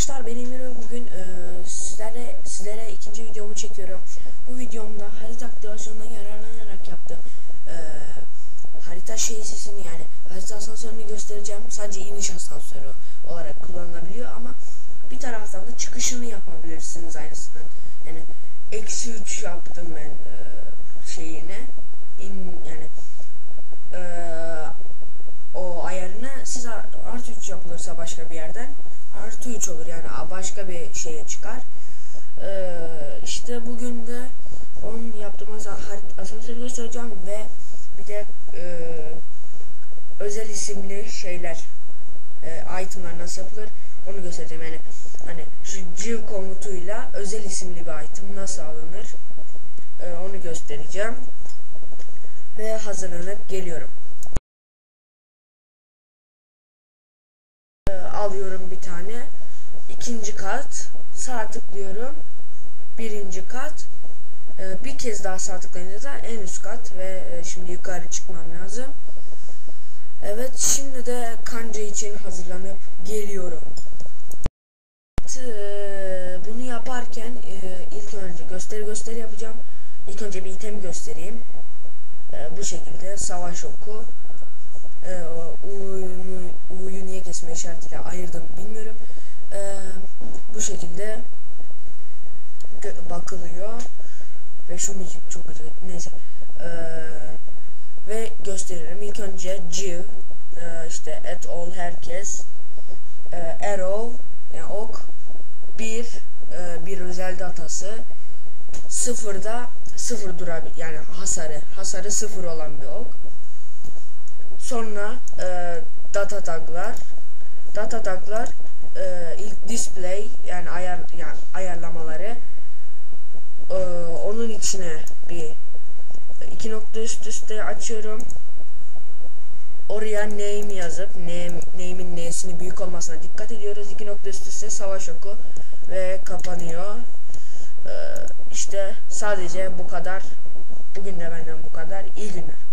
arkadaşlar ben Emir bugün e, sizlere sizlere ikinci videomu çekiyorum. Bu videomda harita aktivasyonundan yararlanarak yaptım. E, harita şeysini yani harita asansörünü göstereceğim. Sadece iniş asansörü olarak kullanılabiliyor ama bir taraftan da çıkışını yapabilirsiniz aynısını. Yani eksi 3 yaptım ben e, şeyine. İn, yani e, o ayarını siz artı 3 yapılırsa başka bir yerden artı 3 olur yani başka bir şeye çıkar. Ee, işte bugün de onun yaptığım asansörü göstereceğim ve bir de e, özel isimli şeyler e, itemlar nasıl yapılır onu göstereceğim yani hani şu civ komutuyla özel isimli bir item nasıl alınır e, onu göstereceğim ve hazırlanıp geliyorum. Alıyorum bir tane. İkinci kat. Sağ tıklıyorum. Birinci kat. Ee, bir kez daha sağ tıklayınca da en üst kat ve e, şimdi yukarı çıkmam lazım. Evet şimdi de kanca için hazırlanıp geliyorum. Ee, bunu yaparken e, ilk önce gösteri gösteri yapacağım. İlk önce bir itemi göstereyim. Ee, bu şekilde savaş oku. Kesme işaretiyle ayırdım bilmiyorum. Ee, bu şekilde bakılıyor. Ve şu müzik çok acayip. Neyse. Ee, ve gösteririm. İlk önce G e, işte at all herkes e, arrow yani ok bir e, bir özel datası sıfırda sıfır durabilir yani hasarı hasarı sıfır olan bir ok Sonra e, data taglar. Data taglar e, ilk display yani ayar yani ayarlamaları e, onun içine bir iki nokta üst üste açıyorum. Oraya name yazıp name, name'in n'sini büyük olmasına dikkat ediyoruz. iki nokta üst üste savaş oku ve kapanıyor. Ee, işte sadece bu kadar. Bugün de benden bu kadar. İyi günler.